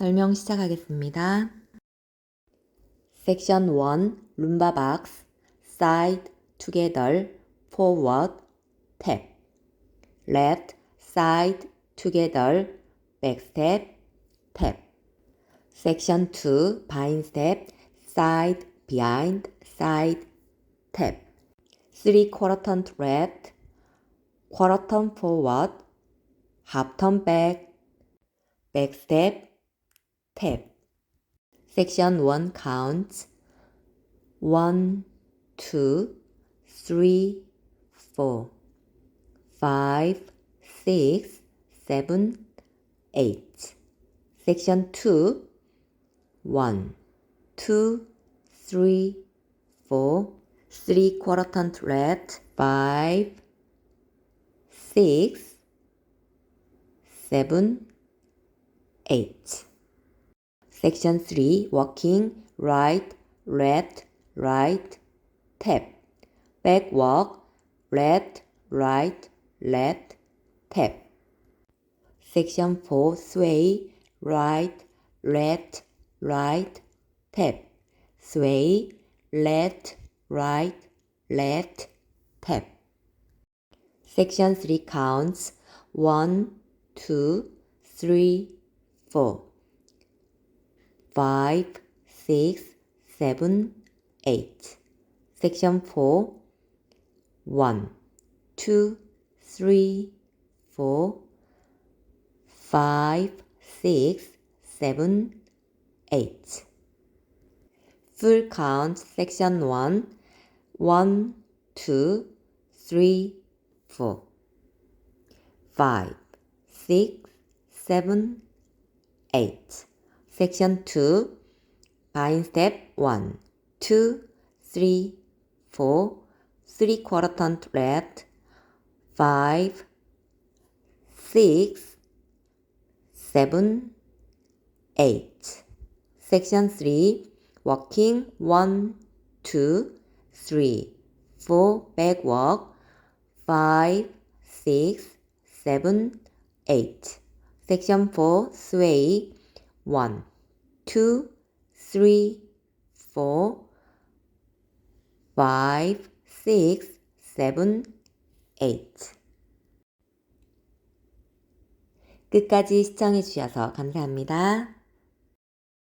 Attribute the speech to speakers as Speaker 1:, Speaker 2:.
Speaker 1: 설명 시작하겠습니다. Section 1 룸바 박스 side together forward tap left side together back step tap Section 2 bind step side behind side tap 3 quarter turn left quarter turn forward half turn back back step tap Section 1 counts. 1, 2, 3, 4, 5, 6, 7, 8. Section 2 1, 2, 3, 4, 3 quarter turn left, 5, 6, 7, 8. Section 3 walking right left right tap. Back walk left right left tap. Section 4 sway right left right tap. Sway left right left tap. Section 3 counts. 1 2 3 4 5, 6, 7, 8. Section 4, 1, 2, 3, 4, 5, 6, 7, 8. Full count section 1, 1, 2, 3, 4, 5, 6, 7, 8. Section 2 bind step 1 2 3 4 3 quarter turn left. 5 6 7 8 Section 3 walking. 1 2 3 4 back walk. 5 6 7 8 Section 4 sway 1 two, three, four, five, six, seven, eight. 끝까지 시청해 주셔서 감사합니다.